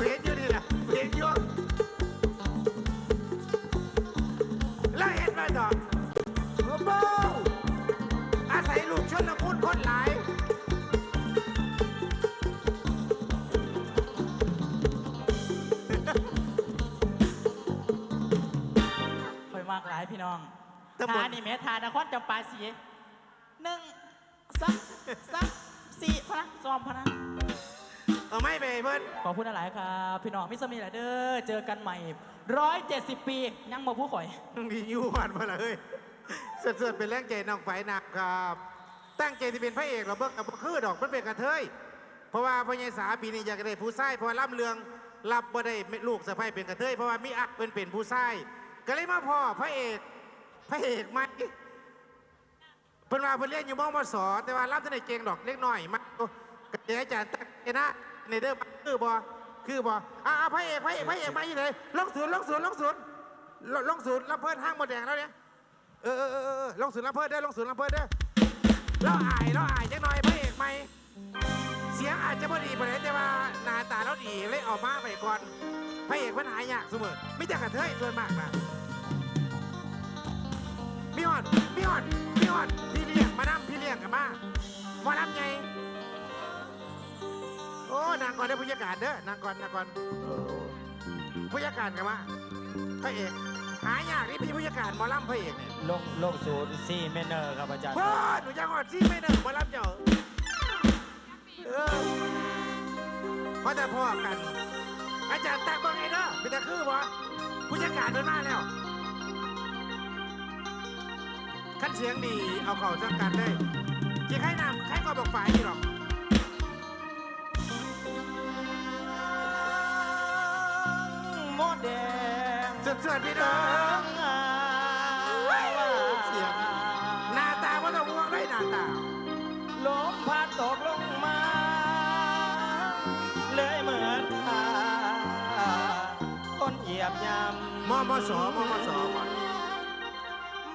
กูเห็นอยู่นี่แหละกูเห็นอยู่แล้วเห็นไหมต่อโอ้โหอาศัยลูกชนละมุนคนหลายคอยมากหลายพี่น้องตำบลทานี่แม่ทานครจำปาสีหนึ่งสักสักสี่พะนะซ้อมพะนะ เอาไม่ไปเพิ่นขอบคุณหลายๆครับ พี่น้องมิสมีหลายเด้อเจอกันใหม่ร้อยเจ็ดสิบปียังมาผู้ข่อย มีอยู่หวานมาเลย เสดๆเป็นแรงใจน้องไฟหนักครับ ตั้งใจที่เป็นพระเอกเราเบิกกับคือดอกมันเป็นกระเทย เพราะว่าพญายสาปีนี้อยากได้ผู้ชายเพราะว่าล่ำเรืองรับบ่ได้ลูกสะใภ้เป็นกระเทยเพราะว่ามีอักเป็นเป็นผู้ชายก็เลยมาพ่อพระเอกพระเอกไม่เพิ่นว่าเพิ่นเรียนอยู่มมสแต่ว่ารับจะได้เก่งดอกเล็กน้อยมากก็เดี๋ยวอาจารย์ตั้งใจนะ ในเด้อคือบ่คือบ่อ่าพระเอกพระเอกพระเอกมาอยู่ไหนลงศูนย์ลงศูนย์ลงศูนย์ลลงศูนย์รับเพิ่นห้างหมดแดงแล้วเนี่ยเออเออเออเออลงศูนย์รับเพิ่นเด้อลงศูนย์รับเพิ่นเด้อเราอายเราอายจังหน่อยพระเอกไหมเสียงอาจจะพอดีไปเลยแต่ว่าหน้าตาเราดีเลยออกมาไปก่อนพระเอกมันหายากเสมอไม่จากกระเทยส่วนมากนะมีหอดมีหอดมีหอดพี่เลี้ยงมาดามพี่เลี้ยงกับมาหมาดามไงโอ้ นางก่อนได้ผู้จัดการเด้อนางก่อนนางก่อนผู้จัดการกับมาพระเอกหายากนี่พี่ผู้จัดการหมอลำพระเอกเนี่ยลงลงศูนย์ซีเมเนอร์ครับอาจารย์พ่อหนูจะหอดซี่ไม่เด้อหมอลำเจ้าเออเพราะจะพ่อกัน อาจารย์ตักว่าไงเด้อเป็นตะคือบ่ผู้จัดการเดินมาแล้วขั้นเสียงดีเอาเข่าจังกันเลยจีใครนำใครก็บอกฝ่ายนี่หรอก งเสือๆพี่น้องเสียงหน้าตาว่าต้องห่วงเลยหน้าตาลมพัดตกลงมา เลยเหมือนทาคนเหยียบยำมอมสอมอมสอม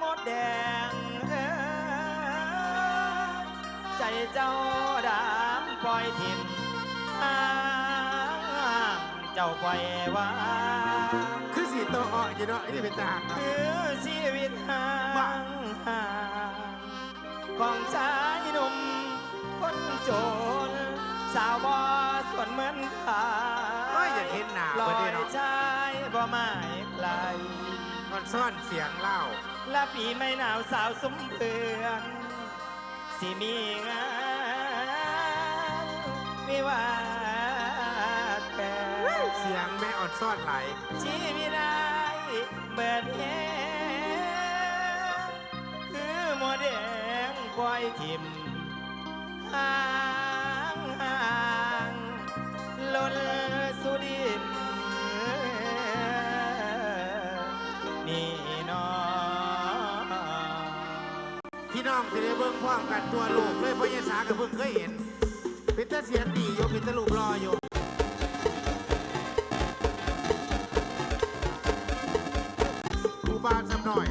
มดแดงเอ้ยใจเจ้าดำปล่อยทิมห่างเจ้าปล่อยว่าคื อสีตัวอ่ออยู่เนาะไอ้นี่เป็นตาหักเนาะคือชีวิตห่างห่างของชายหนุ่มคนจน สาวบอส่วนเหมือนขาเอ้ยอยากเห็นหน้าลอเพื่อนยเนาะชายบ่หมายไกล มันซ่อนเสียงเล่าและปีไม่หนาวสาวสมเพื่อนสิมีงานไม่ว่าแต่ เสียงแม่อ่อนซ่อนไหลชีวิตได้เบิดแหงคือหมอแดงปล่อยทิมห่างห่างล้นสุดินนี่นอพี่น้องจะได้เบิ่งพร้อมกันตัวลูกเลยเพราะยายสากับเพิ่งเคยเห็นเป็นตาเสียงดีอยู่เป็นตาลูกรออยู่ บาลสำหน่อย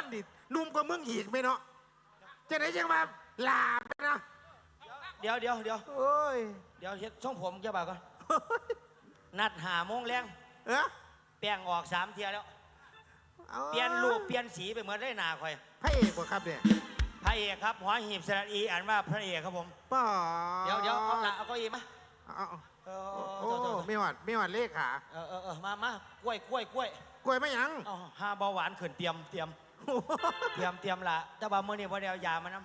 าหมู่บ้านดินุ่มกว่ามึงอีกไหมเนาะจะไหนจังมาลาบนะเดี๋ยวเดี๋ยวเดี๋ยวโอ้ยเดี๋ยวเฮ็ดช่องผมจะบ่าก่อนนัดหาโมงแรงเอ้อแป้งออกสามเทียแล้วอาเปลี่ยนรูปเปลี่ยนสีไปเหมือนได้หนาคอยพระเอกบ่ครับเนี่ยพระเอกครับหัวหีบสระอีอ่านว่าพระเอกครับผมป้าเดี๋ยวเดี๋ยวเอาละเอาเก็อีมาเอาเอาเอเออโอ้เออเออไม่หวัดไม่หวัดเลขขาเออเออเออมามากล้วยกล้วยกล้วยกล้วยไม่หยังเอาหาเบาหวานขึ้นเตรียมเตรียม เตรียมเตรียมละแต่ว่ามื้อนี้บ่ได้เอายามานํ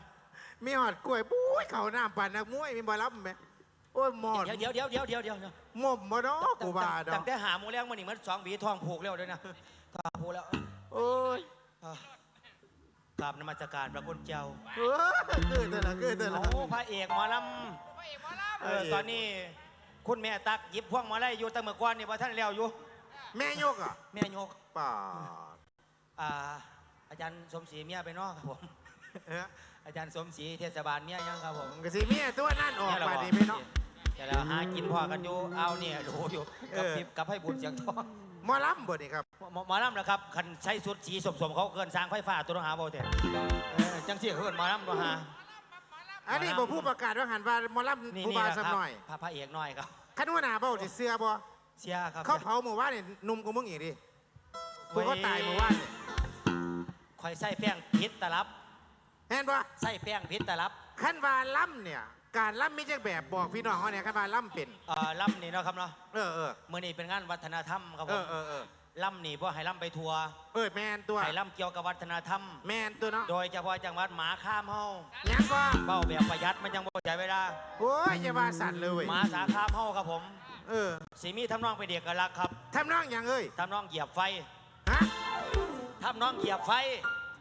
มีหอดกล้วยปุ้ยเขาน้ำปั่นนักมวยมีบอลลับไหมโอ้ยหมอดเดี๋ยวเดี๋ยวเดี๋ยวเดี๋ยวเดี๋ยวเดี๋ยวหม่อมบ่ดอกกูบาดอตั้กงแต่หาหมูแรงมื้อนี้มันสองหวีทองผูกแล้วด้วยนะทองผูกแล้วโอ้ยอะกราบนมัสการพระคุณเจ้าเออคือเถอะละคือเถอะละ โอ้พระเอกหมอลำ เออตอนนี้คุณแม่ตักหยิบพวงมาลัยอยู่แต่เมื่อก่อนนี่ว่าท่านแล้วอยู่แม่ยกอะแม่ยก ป่าดอ่า อาจารย์สมศรีเมียไปเนอกครับผมเอ้ออาจารย์สมศรีเทศบาลเมียยังครับผมกสิเมียตัวนั่นออกเนี่ยเรามาบอกดีไหมเนาะเดี๋ยวเราหากินพ่อกันอยู่เอาเนี่ยรู้อยู่กับเออพิบกับให้บุญเสียงทองหมอลำบ่นี่ครับหมอหมอลำนะครับคันใช้สุดสีสมๆเขาเกินสร้างไฟฟ้าตัวต้องหาบ่เถอะเออจังสิเขาเกินหมอลำตัวหาอันนี้บ่ผู้ประกาศว่าหันว่าหมอลำนี่ผู้นี่บาแหละสักครับหน่อยพระพระเอกหน่อยครับคันว่าหนาเบ้าสิเสื้อบ่เสียครับเขาเผาหมู่ว่านนี่หนุ่มกูมึงอีกดิผู้เขาตายหมู่ว่านนี่ค อยใส่แป้งพิษตะลับเห็นบ่ใส่แป้งพิษตะลับคันว่าล่ำเนี่ย การล่ำมีจักแบบบอกพี่น้องเขาเนี่ยคันว่าล่ำเป็น เอ่อลำนี่เนาะครับเนาะเออเออมื่อนี้เป็นงานวัฒนธรรมครับเอผมอเออเออลำนี่เพราะให้ลำไปทัวร์เออแมนตัวให้ลำเกี่ยวกับวัฒนธรรม แมนตัวเนาะโดยเฉพาะจังหวัดหมาข้ามเฮายังก็เบ้าแบบประหยัดมันยังบ่ใช้เวลาโอ้ยอย่าว่าสั่นเลยเว้ยหมาสาข้ามเฮาครับผมเออสีมีทำนองเป็นเอกลักษณ์ครับทำน้องอย่างเอ้ยทำนองเหยียบไฟฮะ ทำนองเหยียบไฟ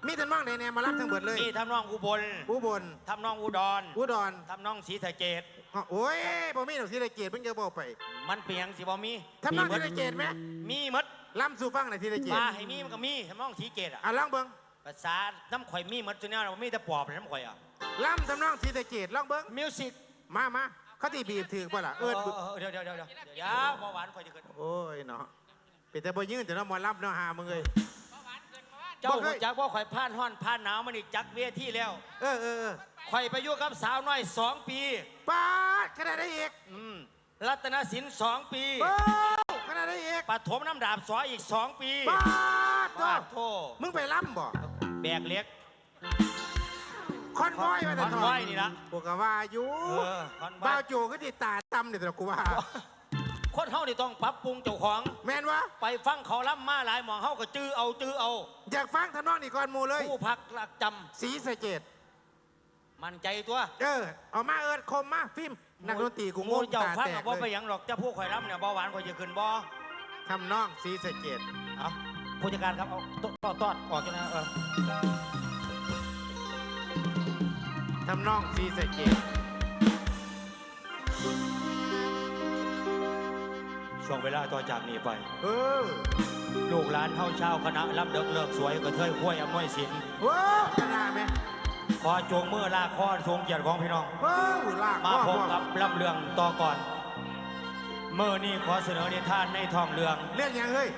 มีทำน้องไหนแนมารับทั้งเบิดเลยมีทำนองอุบลอุบลทำนองอุดรอุดรทำนองศรีสะเกดอ๋อโอ้ยบ่มีดอกสิได้เกียรติเพิ่งจะบอกไปมันเปียงสิบ่มีทำน้องมีสิได้เกียรติไหมมีหมดล่ำสู่ฟังหน่อยสิได้เกียรมาติให้มีมันก็มีทำนองศรีเกดอะอะลองเบิ่งภาษาน้ำข่อยมีหมดจุเนี่ยเรามีแต่ปอบเลยน้ำข่อยอะล่ำทำน้องสิได้เกียรติลองเบิ่งมิวสิกมามาเขาตีบีบถือป่ะล่ะเอเอิอดเดี๋ยวเดี๋ยวเดี๋ยวเดี๋ยวเดี๋ยวเบาหวานข่อยจะขึ้นโอ้ยเนาะเป็นแต่บ่ยืนแต่เนาะหมอรับเนาะหามึงเอ้ย เจ้าบ่เคยหัวจักว่าข่อยผ่านห้อนผ่านหนาวมันอีกจักเวทีแล้วเออเออเออข่อยไปอยู่กับสาวน้อยสองปี ปาดขนาดได้อีกอืมรัตนศิลป์สองปีโอ้ขนาดได้อีกปฐมน้ำดาบสออีกสองปีปาดโตปาดโทมึงไปล่ำบ่แบกเล็ก คอนวอยมาแต่คอนทอวอยนี่ละพวกก็ว่าอยู่เออคอนวบ้าอวยโจก็ติดตาตำเนี่ยแต่กูว่า คนเฮานี่ต้องปรับปรุงเจ้าของ แมนวะไปฟังเขาล่ำมาหลายหมองเฮาก็จื้อเอาจื้อเอา อยากฟังทำนองนี่ก่อนหมูเลย ผู้พักหลักจสีสะเกตำมั่นใจตัวเออ เอามาเอิดคมมาฟิล์มนักดนตรีกูหงมูงเจ้าตาฟังแตอะกบ่ไปเลยหยังหรอกเจ้าผู้ข่อยล่ำเนี่ยเบาหวานข่อยจะขึ้นบ่ทำนองสีสะเกตเอาผู้จัดการครับเอาตตอดตอดออกจังนะเออทำนองสีสะเกต ช่วงเวลาต่อจากนี้ไป เออลูกหลานเฮาเช้าคณะรับเลิกเลิกสวยกระเทยห้วยอำนวยสินโอ้ขนาดไหมขอจงมือลาคอนทรงเกียรติของพี่น้องโอ้ลากมาพ่อพบพ่อกับลำเรื่องต่อก่อนเมื่อนี้ขอเสนอนิทานในท้อง เรื่องเรื่องหยังเฮ้ย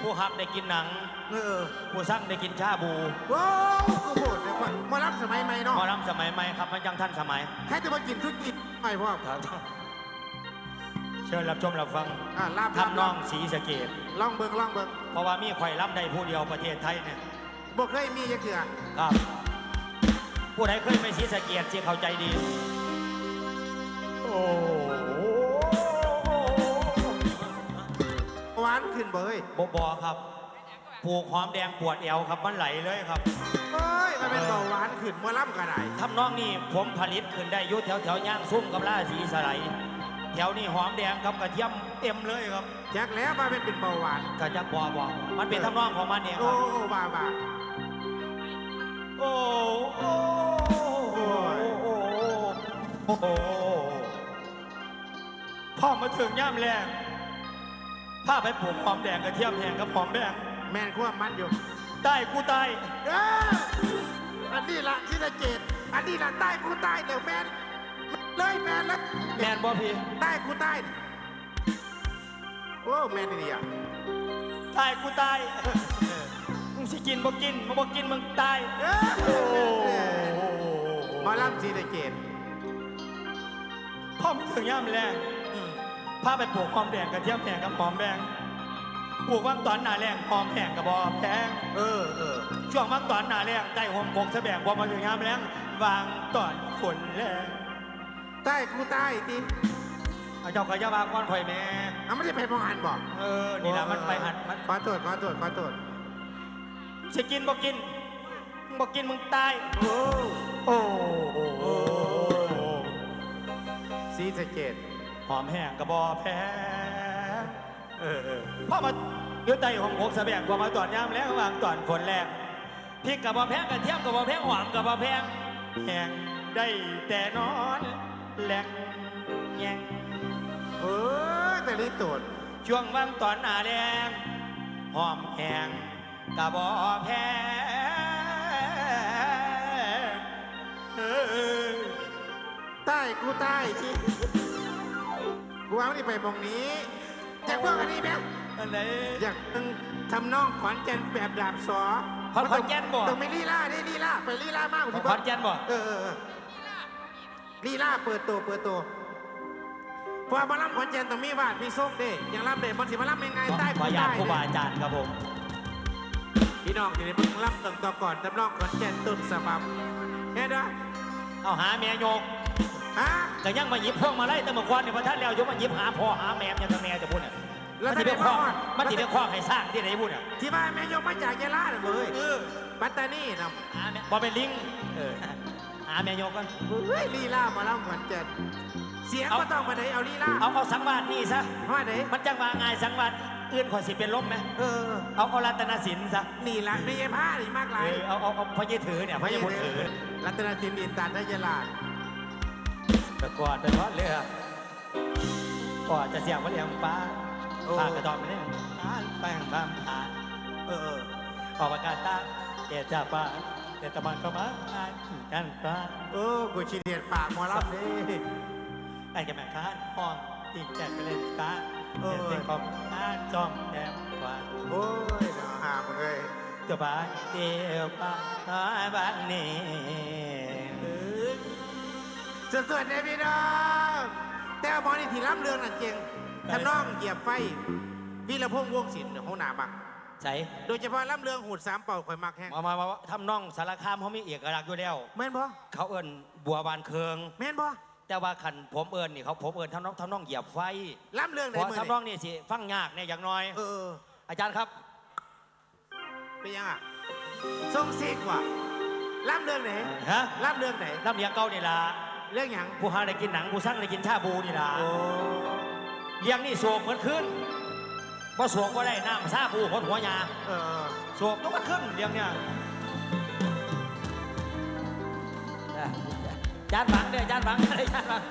ผู้หักได้กินหนัง เออ ผู้สั่งได้กินชาบูโอ้กูพูดเลยว่ามารับสมัยใหม่เนาะหมอลำสมัยใหม่ครับมันยังทันสมัยใครจะมากินทุกกินไม่พ่อครับ เชิญรับชมรับฟังอ่าลาบทำนองสีสะเกตลองเบิ่งลองเบิ่งเพราะว่ามีข่อยล่ำใดผู้เดียวประเทศไทยเนี่ยบอกเคยมีจะเกลือครับ ผู้ใดเคยไปสีสะเกตสิเข้าใจดี โอ้โหหวานขึ้นบ่เฮ้ยบอบอครับปลูกหอมแดงปวดเอวครับมันไหลเลยครับเฮ้ยมันเป็นเบาหวานขึ้นมาล่ำกระไดทำนองนี้ผมผลิตขึ้นได้อยุแถวแถวๆย่างซุ่มกับล่าสีสไลด์ แถวนี้หอมแดงกับกระเทียมเต็มเลยครับแจ็คแล้วมาเป็นเป็นเบาหวานกระจักบอบอมันเป็นทำนองของมันเองคโอ้รับโอ้บ้าบ้าโอ้โอ้โอ้โอ้โอ้โอ้พ่อมาถึงย่ามแรงพาไปปลูกหอมแดงกระเทียมแห้งกับหอมแดงแมนควบมันอยู่ใต้กูใต้เอออันนี้ละที่สะเกตอันนี้ละใต้กูใต้เดี๋ยวแมน เลยแมนแล้วแมนบอพี่ใต้กูใต้โอ้แมนดีอะใต้กูใต้มึงสิกินบ่กินมึงบ่กินมึงตายเออหมาล่ำสีสะเกตพ่อมาถึงย่ามแรงอืมพาไปปลูกหอมแดงกระเทียมแห้งกับหอมแดงปลูกว่างตอนหนาแรงหอมแห้งกับบอแพงเออเออช่วงว่างตอนหนาแรงใต้หอมกงสะแบงพอมาถึงย่ามแรงวางตอนฝนแรง ใต้กูใต้ดิเอาเจ้าก็อย่าว่าก่อนข่อยแม่เอาไม่ได้ไปมองหันบอกเออนี่ละมันไปหันมันขอโทษขอโทษขอโทษสิกินบ่กินมึงบ่กินมึงตายโอ้โอ้โอ้ซีสะเกตหอมแห้งกระบอแพ้เออเออพ่อมาอยืดไตของหกสะแบกกว่ามาตอนยามแล้ววางตอนฝนแรกพริกกระบอแพงกระเทียมกระบอแพงหอมกระบอแพงแห้งได้แต่นอน แหลกแยงเออแต่นี่ตูดช่วงบางตอนหนาแดงหอมแหงกะบอแพงเออใต้กูใต้ชิกูว่าไม่ได้ไปมองนี้อยากเบิ่งอันนี้ไหมอันไหนอยากเบิ่งทำน้องขอนแก่นแบบดาบสอขอนขอนแก่นบ่ต้องไม่ลีลาได้ลีลาไปลีลามากกว่าที่ขอนแก่นบ่เออ ลีลาเปิดตัวเปิดตัวเพอมาล่ำขอนแก่นต้องมีวาดมีส้มเด้อย่างล่ำเด้มันสิมาล่ำยังไงใต้ขอกูอนุญาตใต้ครูบาเด้อาจารย์ครับผมพี่น้องที่นี่มึงล่ำตั้งต่อก่อนทำน้องขอนแก่นต้นสบับเห็นไหมเอาหาเมียโยกฮะก็ยังมาหยิบพวกมาไล่แต่เมื่อก่อนเนี่ยพระท่านแล้วยกมาหยิบหาพ่อหาแม่ยังกับแม่จะพูดเนี่ยแล้วมันถ้าจะได้เป็นข้อมาฮอดมันจะเป็นข้อให้สร้างที่ไหนพูดเนี่ยที่บ้านแม่ยกมาจากยะลาเลยเออปัตตานีนหาแม่บอเป็นลิงเออหาเมียโยกกันำเฮ้ยลีลามาล่ำขอนแก่นเสียงเอาก็ต้องมาไหนเอาลีลาเอาเอาสังวาสนี่ซะว่าไหนมันจังว่าง่ายสังวาสอื่นขอยสิเป็นลมไหมเออเอาเอารัตนสินซะนี่ละไม่ใช่ผ้านี่มากหลาเอยอเอาเอาเอาพระเยถือเนี่ยพระเยพุทธถือรัตนสินอินตันได้ยะลาแต่ก่อนเป็นเพราะเรือก่อนจะเสียงพระเลียงป้าปากกระดองไปเนี่ยอ่านแป้งตามหาเออเออออกประกาศตาเอจ่าป้า เอตะมันก็มาอ่านกันป้าเออกูชิเดียดปากหมอลำนี่ไอ้แกแม่ค้านห้องอีกแจกไปเล่นตาเอเออเต็งของอ่านจ้องแก้มกว่าโอ้ยหนาหามเลยเจ้าบ้านเดียวป้าน้อยบ้านนี้สดๆเนี่ยพี่น้องแต่ว่าหมอนี่ที่ล่ำเรืองนั่นเจงทำน้องเหยียบไฟวีระพงษ์วงศิลป์ห้องหนาบัก ใส่โดยเฉพาะล่ำเรืองหูดสามเป่าข่อยมักแห้งมามามาทำน้องสารคามเขามีเอกลักษณ์อยู่แล้ว แม่นบ่เขาเอิ้นบัวบานเคือง แม่นบ่แต่ว่าขันผมเอิญนี่เขาผมเอิญทำน้องทำน้องเหยียบไฟล่ำเรืองไหนเพราะมือทำน้องนี่สิฟังยากเนี่ยอย่างน้อย เออเอออาจารย์ครับเป็นยังอะทรงซิกว่ะล่ำเรืองไหนฮะล่ำเรืองไหนลำเลียงเก้านี่ล่ะเรื่องหยังผู้หาได้กินหนังผู้สร้างได้กินชาบูนี่ล่ะโอ้เลี้ยงนี่โศกเหมือนขึ้น พอโศกก็ได้น้ำชาบูคนหัวยาเออเออโศกยกมาขึ้นเลี้ยงเนี่ยจานฝังเด้อจานฝังอะไรจานฝัง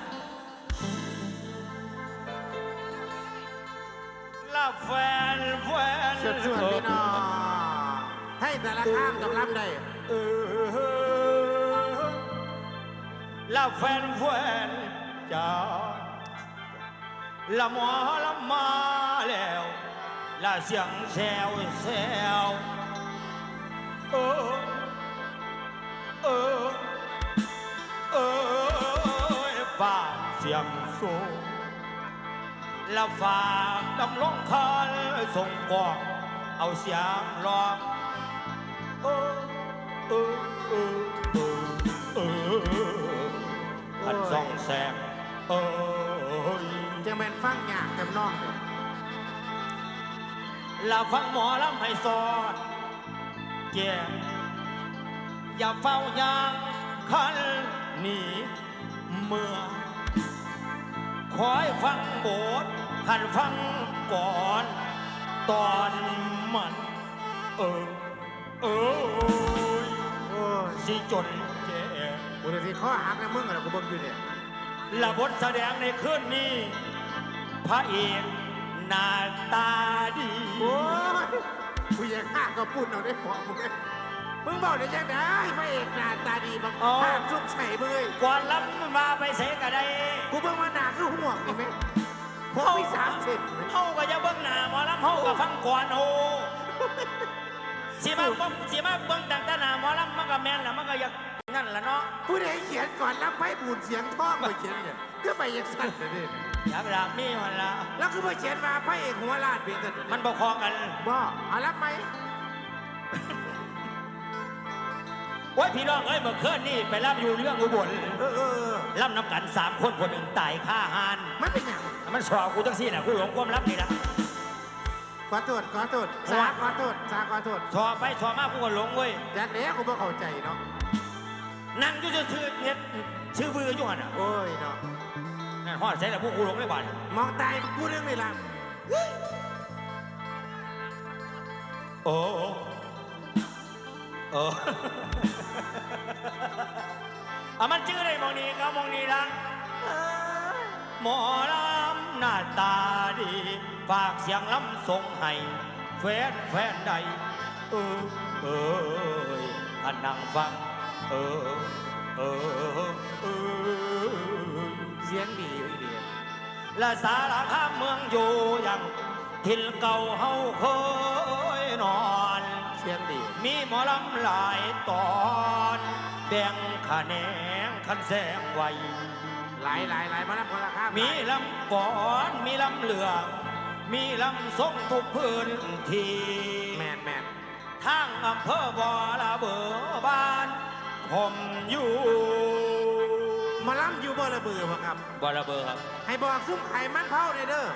ลาแฟนแฟนสดๆพี่น้องให้แต่ละข้ามกับล่ำได้เออลาแฟนแฟนจ้าละหมอละมาแล้ว ละเสียงแซวแซวเออเออเออฝ่าเสียงสูงละฝากดำลงคอนส่งกองเอาเสียงร้อง เออเออเออเออเออพันสองแสงเอ้ย จะเป็นฟังยากกับน้องเนี่ย ลาฟังหมอลำให้สอดแก่อย่าเฝ้ายางคันหนีเมื่อ คอยฟังโบทหันฟังก่อน ตอนมัน เออ เออโอ้ยสิจนแก่กูจะที่ข้อหักนะมึงอะไรกูเบิ่งอยู่เนี่ยและบทแสดงในคืนนี้ พระเอก หน้าตาดี โอ้ยกูอยากหักก็ปุ่นเอาได้พอมึงเลยมึงบอกได้ยังไงพระเอกหน้าตาดีบังภาพซุปใส่มึงเลยก่อนรับมาไปเสกะได้กูเบิ่งว่าหนาคือห่วงนี่ไหมพวกมีสามเซนไหมเฮาก็จะเบิ่งหน้าหมอลำเฮาก็ฟังก่อนโอ้สิมาเบิ่งสิมาเบิ่งตั้งแต่หน้าหมอลำมันก็แม่นแล้วมันก็อยากนั่นล่ะเนาะผู้ใดเขียนก่อนรับไพ่บูนเสียงท่องมาเขียนเนี่ยก็ไปยังสั่นเลยเนี่ยอ ยากรากมีมันละแล้วคือมาเขียนมาพระเอกหัวลาดเพียงแต่มันบ่คอกันบ่เอารับไหมโอ้ยพี่น้องเอ้ยเมื่อคืนนี่ไปรับอยู่เรื่องอุบลเออเออเออรับน้ำกันสามคนคนหนึ่งตายฆ่าหานมันเป็นอย่างมมันสอบกูจังซี่น่ะกูหลงความลับนี่นะขอโทษขอโทษสาขอโทษสาขอโทษสอบไปสอบมากูก็หลงเว้ยจัดแล้วกูบ่เข้าใจเนาะนั่งอยู่ซื่อๆเนี่ยชื่อบืออยู่หั่นน่ะโอ้ยเนาะ นั่นฮอดใส่แล้วพวกกูหลงไม่บาดมองตายกูเรื่องนี่ล่ะโอ้โอ้อะมันชื่อได้มองนี้ก็มองนี้ละหมอลำหน้าตาดีฝากเสียงลำส่งให้แฟนแฟนใดเออเออท่านนั่งฟังเออ เออเออเสียงดีอยู่อีเดียและสารคามเมืองอยู่อย่างทินเก่าเฮาเคยนอน เสียงดี มีหมอลำหลายตอนแบ่งคะแนนคันแสงไว้หลายหลายหลายมาแล้วคนละข้ามมีลำก่อนมีลำเหลืองมีลำทรงทุกพื้นที่แมนแมนทางอำเภอบ่อระเบือบ้าน ผมอยู่หมาล้ำอยู่บ่ระเบือบ่ครับบ่อระเบือครับ ให้บอกซุ้มไข่มันเผาเลยเด้อ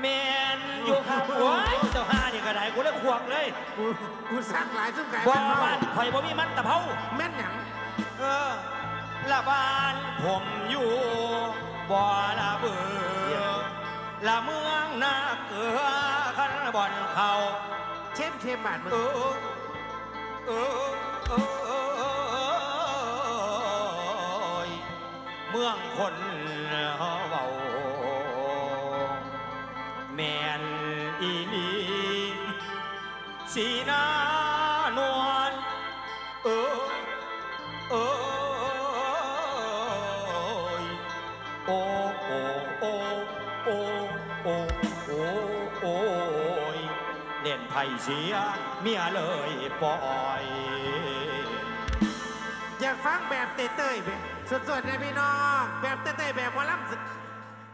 แมนอยู่ครับโอ้ยเจ้าห้านี่ก็ได้กูเลยขวกเลยกูกูสั่งหลายซุ้มไข่บ่มันเผาบ้านข่อยบ่มีมันตะเภาแม่นหยังเออละบ้านผมอยู่บ่อละเบือละเมืองนาเกลือขันบ่อนเขาเช่มเช่มบาดมืเอออเออเออเออเออ เมืองคนเบาแมนอีหลีสีหน้านวลเออเอ้ยโอ้โอ้โอ้โอ้โอ้โอ้โอ้ยเล่นไพ่เสียเมียเลยปล่อย อยากฟังแบบเต้ยๆแบบ สดๆเลยพี่น้อง แบบเต้ยๆแบบหมาล้ำสึก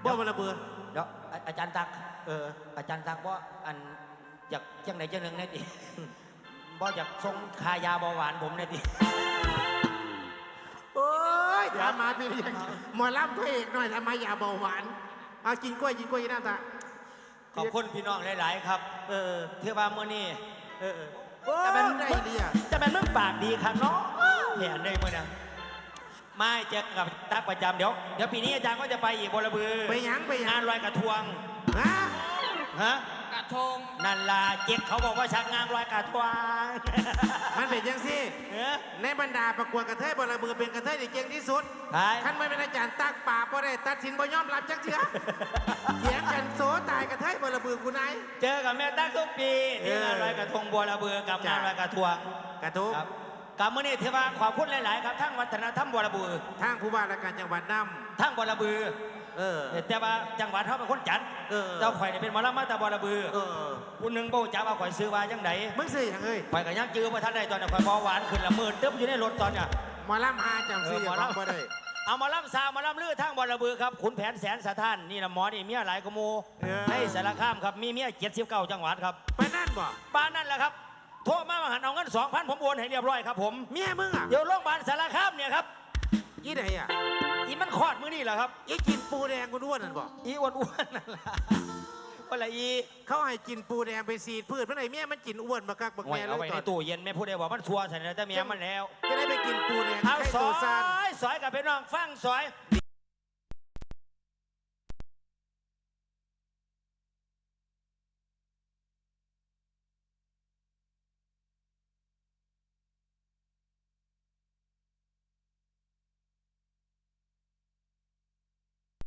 บ่บ่ระเบือเดี๋ยวอาอาจารย์ตักเออ อาจารย์ตักว่าอันอยากจังไหนจังหนึ่งเนี่ยดิบ่อยากส่งคายาเบาหวานผมเนี่ยดิโอ้ยถามมาพี่ยังหมอล้ำพระเอกหน่อยทำไมอย่าเบาหวานเอากินกล้วยกินกล้วยกินน้ำตาขอบคุณพี่น้องหลาย ๆ ครับ เออเที่ว่ามื่อนี้เออเออโอ้จะเป็นได้ดีอะจะเป็นมึงปากดีครับเนาะเนี่ยในมื่อนี้ ไม่เจอกับตักประจำเดี๋ยวเดี๋ยวปีนี้อาจารย์ก็จะไปอีกบรบือไปหยังไปหยังงานลอยกระทวงฮะฮะกระทงนันลาเจ๊กเขาบอกว่าชักงานลอยกระทวงมันเป็นยังสิเออ ในบรรดาประกวดกระเทยบอระเบือเป็นกระเทยที่เก่งที่สุดใช่ ขั้นไม่เป็นอาจารย์ตักป่าบ่ได้ตัดสินบ่ยอมรับจักเถื่อเถียงกันโซตายกระเทยบอระเบือกูไหนายเจอกับแม่ตั๊กทุกปีที่เอองานลอยกระทงบัวระเบือกับจ้ะ งานลอยกระทวง กระทุกครับ กับมื่อนี้เทว่าขอบคุณหลาย ๆ ครับทั้งวัฒนธรรมบัวระเบือทางผู้ว่าราชการจังหวัดนทั้งบัวระเบือำเออ แต่ว่าจังหวัดเขาเป็นคนจัดเออเจ้าข่อยเนี่ยเป็นหมอลำมาแต่บัวระเบือเออผู้หนึ่งโบจับเอาข่อยซื้อว่าจังไดมึงสิหยังเอ้ยข่อยก็ยังจื้อมาทันได้ตอนนี้ข่อยเบาหวานขึ้นละหมื่นตึ๊บอยู่ในรถตอนเนี้ย หมอลำหาจำซื้อเออหมอของลำ บ่ได้เอามาล่ำซามาล่ำลือทางบอระเบือครับขุนแผนแสนสะท้านนี่ละหมอนี่เมียหลายกว่าหมูเออในสารคามครับมีเมียเจ็ดสิบเก้าจังหวัดครับ ไปนั่นบ่ป้านนั่นแหละครับ โทรมามาหันเอาเงินสองพันผมโอนให้เรียบร้อยครับผมเมียมึงอะเดี๋ยวโรงพยาบาลสารคามเนี่ยครับอีไหนอะอีมันคลอดมื้อนี่แหละครับอีกินปูแดงกูด้วนนั่นบ่อีอ้วนๆนั่นแหละว่าละอีเขาให้กินปูแดงไปสีดพืชเมื่อไหร่เมียมันกินอ้วนบักกักบักโอ้ยแม่เลเอายไว้ตในอนตู้เย็นไม่พูดได้บอกมันชัวร์ใส่ในแต่เมียมันแล้ว จะได้ไปกินปูแดงเอาให้ซโตอซานยซอยกับพี่น้องฟังซอย